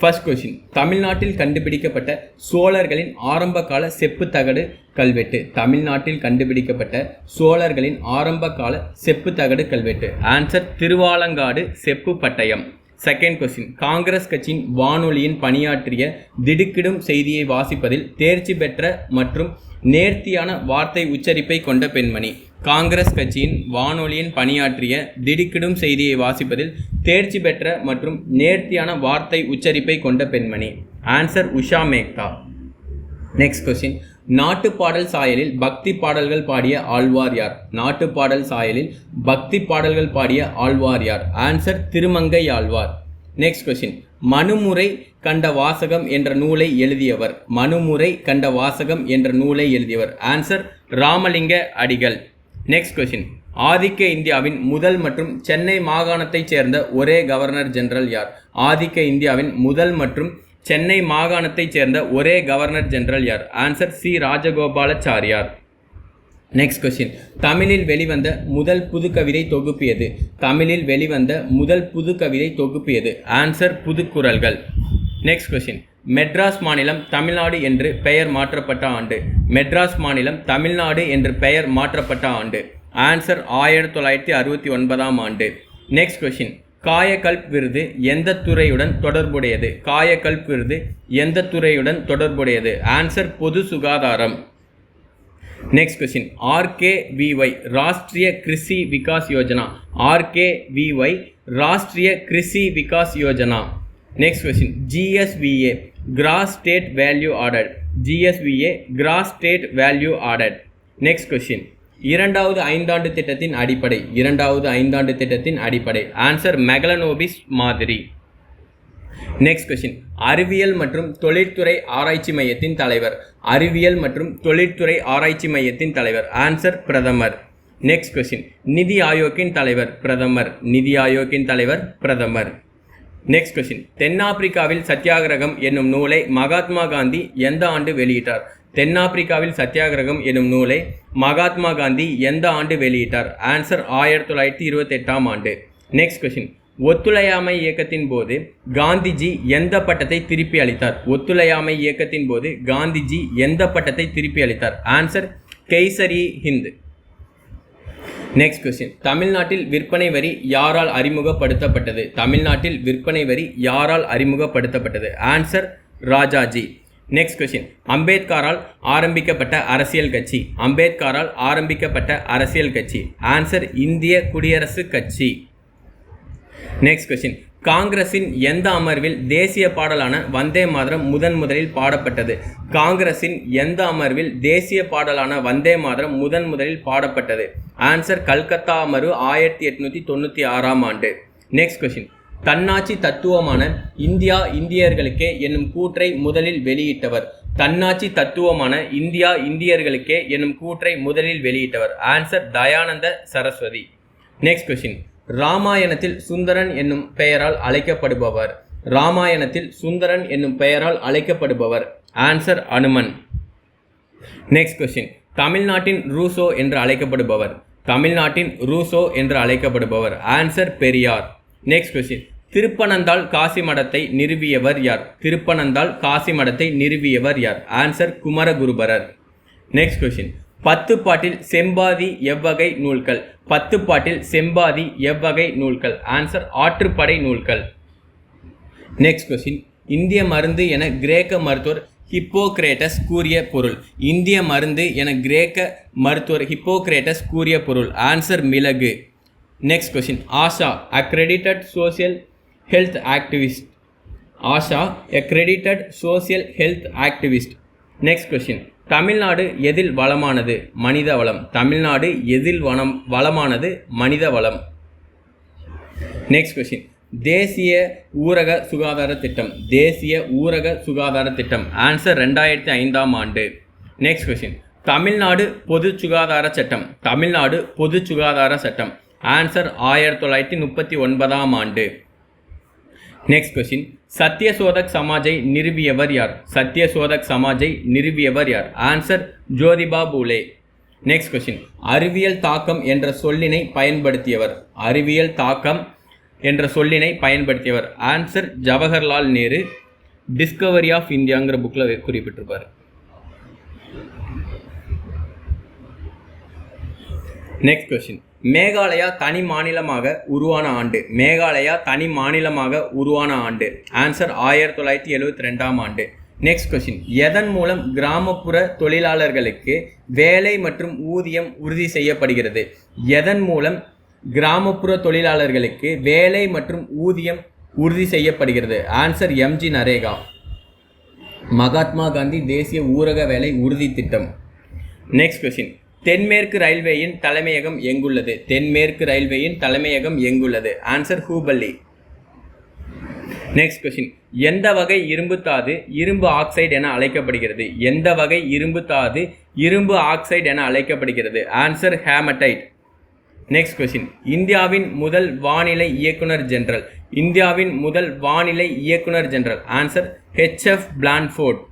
First question தமிழ்நாட்டில் கண்டுபிடிக்கப்பட்ட சோழர்களின் ஆரம்பகால செப்புத்தகடு செப்பு தகடு கல்வெட்டு. தமிழ்நாட்டில் கண்டுபிடிக்கப்பட்ட சோழர்களின் ஆரம்பகால செப்புத்தகடு செப்பு தகடு கல்வெட்டு. ஆன்சர் திருவாலங்காடு செப்பு பட்டயம். செகண்ட் கொஸ்டின் காங்கிரஸ் கட்சியின் வானொலியின் பணியாற்றிய திடுக்கிடும் செய்தியை வாசிப்பதில் தேர்ச்சி பெற்ற மற்றும் நேர்த்தியான வார்த்தை உச்சரிப்பை கொண்ட பெண்மணி. காங்கிரஸ் கட்சியின் வானொலியின் பணியாற்றிய திடுக்கிடும் செய்தியை வாசிப்பதில் தேர்ச்சி பெற்ற மற்றும் நேர்த்தியான வார்த்தை உச்சரிப்பை கொண்ட பெண்மணி. Answer Usha Mehta. Next question நாட்டுப்பாடல் சாயலில் பக்தி பாடல்கள் பாடிய ஆழ்வார் யார்? நாட்டுப்பாடல் சாயலில் பக்தி பாடல்கள் பாடிய ஆழ்வார் யார்? Answer Thirumangai Alvar. Next question மனுமுறை கண்ட வாசகம் என்ற நூலை எழுதியவர். மனுமுறை கண்ட வாசகம் என்ற நூலை எழுதியவர். ஆன்சர் ராமலிங்க அடிகள். நெக்ஸ்ட் கொஸ்டின் ஆதிக்க இந்தியாவின் முதல் மற்றும் சென்னை மாகாணத்தைச் சேர்ந்த ஒரே கவர்னர் ஜெனரல் யார்? ஆதிக்க இந்தியாவின் முதல் மற்றும் சென்னை மாகாணத்தைச் சேர்ந்த ஒரே கவர்னர் ஜெனரல் யார்? Answer C. Rajagopalachari. Next question தமிழில் வெளிவந்த முதல் புதுக்கவிதை தொகுப்பு எது? தமிழில் வெளிவந்த முதல் புதுக்கவிதை தொகுப்பு எது? Answer Pudhukkuralgal next question Madras மாநிலம் தமிழ்நாடு என்று பெயர் மாற்றப்பட்ட ஆண்டு. மெட்ராஸ் மாநிலம் தமிழ்நாடு என்று பெயர் மாற்றப்பட்ட ஆண்டு. ஆன்சர் ஆயிரத்தி தொள்ளாயிரத்தி அறுபத்தி ஒன்பதாம் ஆண்டு. நெக்ஸ்ட் கொஸ்டின் காயகல்ப் விருது எந்த துறையுடன் தொடர்புடையது? காயகல்ப் விருது எந்த துறையுடன் தொடர்புடையது? ஆன்சர் பொது சுகாதாரம். Next question RKVY Rashtriya Krishi Vikas Yojana. RKVY Rashtriya Krishi Vikas Yojana. Next question GSVA gross state value order GSVA gross state value order next question இரண்டாவது ஐந்தாண்டு திட்டத்தின் அடிப்படை இரண்டாவது ஐந்தாண்டு திட்டத்தின் அடிப்படை. ஆன்சர் மெகலனோபிஸ் மாதிரி. நெக்ஸ்ட் கொஸ்டின் அறிவியல் மற்றும் தொழிற்துறை ஆராய்ச்சி மையத்தின் தலைவர். அறிவியல் மற்றும் தொழிற்துறை ஆராய்ச்சி மையத்தின் தலைவர். ஆன்சர் பிரதமர். நெக்ஸ்ட் கொஸ்டின் நிதி ஆயோக்கின் தலைவர் பிரதமர். நிதி ஆயோக்கின் தலைவர் பிரதமர். நெக்ஸ்ட் கொஸ்டின் தென்னாப்பிரிக்காவில் சத்தியாகிரகம் என்னும் நூலை மகாத்மா காந்தி எந்த ஆண்டு வெளியிட்டார்? தென்னாப்பிரிக்காவில் சத்தியாகிரகம் என்னும் நூலை மகாத்மா காந்தி எந்த ஆண்டு வெளியிட்டார்? ஆன்சர் ஆயிரத்தி தொள்ளாயிரத்தி இருபத்தெட்டாம் ஆண்டு. நெக்ஸ்ட் கொஸ்டின் ஒத்துழையாமை இயக்கத்தின் போது காந்திஜி எந்த பட்டத்தை திருப்பி அளித்தார்? ஒத்துழையாமை இயக்கத்தின் போது காந்திஜி எந்த பட்டத்தை திருப்பி அளித்தார்? Answer Kaisari Hind. Next question தமிழ்நாட்டில் விற்பனை வரி யாரால் அறிமுகப்படுத்தப்பட்டது? தமிழ்நாட்டில் விற்பனை வரி யாரால் அறிமுகப்படுத்தப்பட்டது? ஆன்சர் ராஜாஜி. நெக்ஸ்ட் கொஸ்டின் அம்பேத்கரால் ஆரம்பிக்கப்பட்ட அரசியல் கட்சி. அம்பேத்கரால் ஆரம்பிக்கப்பட்ட அரசியல் கட்சி. ஆன்சர் இந்திய குடியரசுக் கட்சி. நெக்ஸ்ட் கொஸ்டின் காங்கிரஸின் எந்த அமர்வில் தேசிய பாடலான வந்தே மாதரம் முதன் முதலில் பாடப்பட்டது? காங்கிரஸின் எந்த அமர்வில் தேசிய பாடலான வந்தே மாதரம் முதன் முதலில் பாடப்பட்டது? ஆன்சர் கல்கத்தா அமர்வு ஆயிரத்தி எட்நூத்தி தொண்ணூற்றி ஆறாம் ஆண்டு. நெக்ஸ்ட் கொஷின் தன்னாட்சி தத்துவமான இந்தியா இந்தியர்களுக்கே என்னும் கூற்றை முதலில் வெளியிட்டவர். தன்னாட்சி தத்துவமான இந்தியா இந்தியர்களுக்கே என்னும் கூற்றை முதலில் வெளியிட்டவர். Answer Dayananda Saraswati. Next question ராமாயணத்தில் சுந்தரன் என்னும் பெயரால் அழைக்கப்படுபவர். ராமாயணத்தில் சுந்தரன் என்னும் பெயரால் அழைக்கப்படுபவர். ஆன்சர் அனுமன் நெக்ஸ்ட் கொஸ்டின் தமிழ்நாட்டின் ரூசோ என்று அழைக்கப்படுபவர். தமிழ்நாட்டின் ரூசோ என்று அழைக்கப்படுபவர். Answer Periyar. Next question Thiruppanandal Kasi மடத்தை நிறுவியவர் யார்? திருப்பனந்தாள் காசி மடத்தை நிறுவியவர் யார்? ஆன்சர் குமரகுருபரர். நெக்ஸ்ட் கொஸ்டின் பத்து பாட்டில் செம்பாதி எவ்வகை நூல்கள். பத்து பாட்டில் செம்பாதி எவ்வகை நூல்கள். ஆன்சர் ஆற்றுப்படை நூல்கள். நெக்ஸ்ட் கொஸ்டின் இந்திய மருந்து என கிரேக்க மருத்துவர் ஹிப்போக்ரேட்டஸ் கூறிய பொருள். இந்திய மருந்து என கிரேக்க மருத்துவர் ஹிப்போக்ரேட்டஸ் கூறிய பொருள். ஆன்சர் மிளகு. Next question ASHA accredited social health activist ASHA accredited social health activist next question Tamil Nadu எதில் வளமானது? மனித வளம். தமிழ்நாடு எதில் வனம் வளமானது? மனித வளம். நெக்ஸ்ட் கொஸ்டின் தேசிய ஊரக சுகாதார திட்டம். தேசிய ஊரக சுகாதார திட்டம். ஆன்சர் ரெண்டாயிரத்தி ஐந்தாம் ஆண்டு. நெக்ஸ்ட் கொஸ்டின் தமிழ்நாடு பொது சுகாதார சட்டம். தமிழ்நாடு பொது சுகாதார சட்டம். ஆன்சர் ஆயிரத்தி தொள்ளாயிரத்தி முப்பத்தி ஒன்பதாம் ஆண்டு. நெக்ஸ்ட் கொஸ்டின் சத்யசோதக் சமாஜை நிறுவியவர் யார் சத்யசோதக் சமாஜை நிறுவியவர் யார் answer Jyotiba Phule next question அறிவியல் தாக்கம் என்ற சொல்லினை பயன்படுத்தியவர். அறிவியல் தாக்கம் என்ற சொல்லினை பயன்படுத்தியவர். Answer Jawaharlal Nehru discovery of இந்தியாங்கிற புக்கில் குறிப்பிட்டிருப்பார். நெக்ஸ்ட் கொஸ்டின் மேகாலயா தனி மாநிலமாக உருவான ஆண்டு. மேகாலயா தனி மாநிலமாக உருவான ஆண்டு. ஆன்சர் ஆயிரத்தி தொள்ளாயிரத்தி எழுபத்தி ரெண்டாம் ஆண்டு. நெக்ஸ்ட் கொஸ்டின் எதன் மூலம் கிராமப்புற தொழிலாளர்களுக்கு வேலை மற்றும் ஊதியம் உறுதி செய்யப்படுகிறது? எதன் மூலம் கிராமப்புற தொழிலாளர்களுக்கு வேலை மற்றும் ஊதியம் உறுதி செய்யப்படுகிறது? Answer MG NREGA. Mahatma Gandhi தேசிய ஊரக வேலை உறுதி திட்டம். நெக்ஸ்ட் கொஸ்டின் தென்மேற்கு ரயில்வேயின் தலைமையகம் எங்குள்ளது? தென்மேற்கு ரயில்வேயின் தலைமையகம் எங்குள்ளது? ஆன்சர் ஹூபல்லி நெக்ஸ்ட் கொஸ்டின் எந்த வகை இரும்பு தாது இரும்பு ஆக்சைடு என அழைக்கப்படுகிறது? எந்த வகை இரும்பு தாது இரும்பு ஆக்சைடு என அழைக்கப்படுகிறது? ஆன்சர் ஹேமடைட் நெக்ஸ்ட் கொஸ்டின் இந்தியாவின் முதல் வானிலை இயக்குனர் ஜெனரல் இந்தியாவின் முதல் வானிலை இயக்குனர் general answer HF Blanford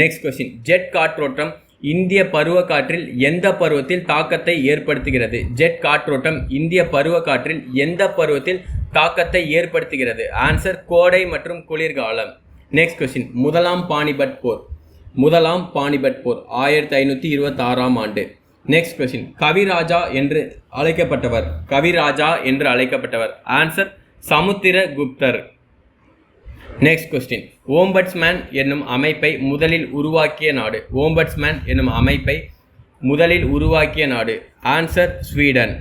next question jet காற்றோட்டம் இந்திய பருவக்காற்றில் எந்த பருவத்தில் தாக்கத்தை ஏற்படுத்துகிறது? ஜெட் காற்றோட்டம் இந்திய பருவக்காற்றில் எந்த பருவத்தில் தாக்கத்தை ஏற்படுத்துகிறது? ஆன்சர் கோடை மற்றும் குளிர்காலம். நெக்ஸ்ட் கொஸ்டின் முதலாம் பாணிபட் போர். முதலாம் பாணிபட் போர் ஆயிரத்தி ஐநூற்றி இருபத்தாறாம் ஆண்டு. நெக்ஸ்ட் கொஸ்டின் கவிராஜா என்று அழைக்கப்பட்டவர். கவிராஜா என்று அழைக்கப்பட்டவர். ஆன்சர் சமுத்திர குப்தர் நெக்ஸ்ட் கொஸ்டின் ஓம்பட்ஸ்மேன் என்னும் அமைப்பை முதலில் உருவாக்கிய நாடு. ஓம்பட்ஸ்மேன் என்னும் அமைப்பை முதலில் உருவாக்கிய நாடு. Answer Sweden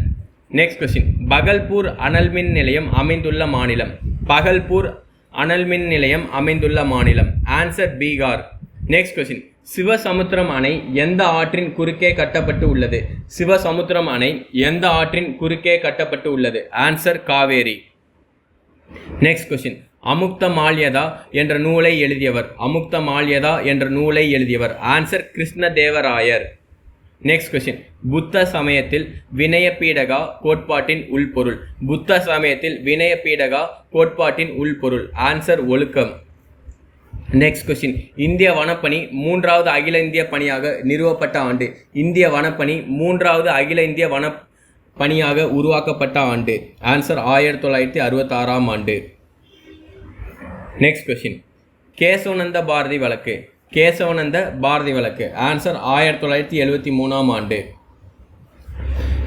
next question Bhagalpur அனல் மின் நிலையம் அமைந்துள்ள மாநிலம். பகல்பூர் அனல் மின் நிலையம் அமைந்துள்ள மாநிலம். Answer Bihar next question Sivasamudram அணை எந்த ஆற்றின் குறுக்கே கட்டப்பட்டு உள்ளது? சிவசமுத்திரம் அணை எந்த ஆற்றின் குறுக்கே கட்டப்பட்டு உள்ளது? Answer Kaveri. Next question Amukta Malyada என்ற நூலை எழுதியவர். அமுக்த மால்யதா என்ற நூலை எழுதியவர். ஆன்சர் கிருஷ்ணதேவராயர். நெக்ஸ்ட் கொஸ்டின் புத்த சமயத்தில் வினயபீடகா கோட்பாட்டின் உள்பொருள். புத்த சமயத்தில் வினயபீடகா கோட்பாட்டின் உள்பொருள். ஆன்சர் ஒழுக்கம். நெக்ஸ்ட் கொஸ்டின் இந்திய வனப்பணி மூன்றாவது அகில இந்திய பணியாக நிறுவப்பட்ட ஆண்டு. இந்திய வனப்பணி மூன்றாவது அகில இந்திய வன பணியாக உருவாக்கப்பட்ட ஆண்டு. ஆன்சர் ஆயிரத்தி தொள்ளாயிரத்தி அறுபத்தாறாம் ஆண்டு. நெக்ஸ்ட் கொஸ்டின் கேசவநந்த பாரதி வழக்கு. கேசவநந்த பாரதி வழக்கு. ஆன்சர் ஆயிரத்தி தொள்ளாயிரத்தி எழுபத்தி மூணாம் ஆண்டு.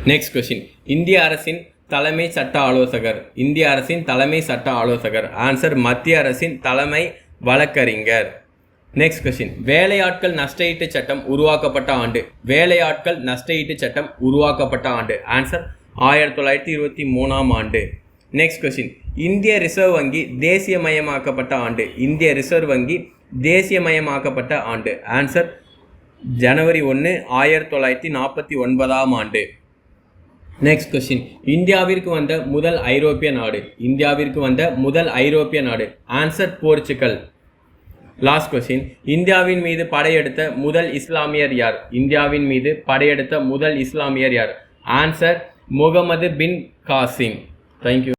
நெக்ஸ்ட் கொஸ்டின் இந்திய அரசின் தலைமை சட்ட ஆலோசகர். இந்திய அரசின் தலைமை சட்ட ஆலோசகர். ஆன்சர் மத்திய அரசின் தலைமை வழக்கறிஞர். நெக்ஸ்ட் கொஸ்டின் வேலையாட்கள் நஷ்டஈட்டு சட்டம் உருவாக்கப்பட்ட ஆண்டு. வேலையாட்கள் நஷ்டஈட்டு சட்டம் உருவாக்கப்பட்ட ஆண்டு. ஆன்சர் ஆயிரத்தி தொள்ளாயிரத்தி இருபத்தி மூணாம் ஆண்டு. நெக்ஸ்ட் கொஸ்டின் இந்திய ரிசர்வ் வங்கி தேசியமயமாக்கப்பட்ட ஆண்டு. இந்திய ரிசர்வ் வங்கி தேசியமயமாக்கப்பட்ட ஆண்டு. ஆன்சர் ஜனவரி ஒன்று ஆயிரத்தி தொள்ளாயிரத்தி நாற்பத்தி ஒன்பதாம் ஆண்டு. நெக்ஸ்ட் கொஸ்டின் இந்தியாவிற்கு வந்த முதல் ஐரோப்பிய நாடு. இந்தியாவிற்கு வந்த முதல் ஐரோப்பிய நாடு. Answer Portugal. லாஸ்ட் கொஸ்டின் இந்தியாவின் மீது படையெடுத்த முதல் இஸ்லாமியர் யார்? இந்தியாவின் மீது படையெடுத்த முதல் இஸ்லாமியர் யார்? Answer Muhammad bin Qasim. Thank you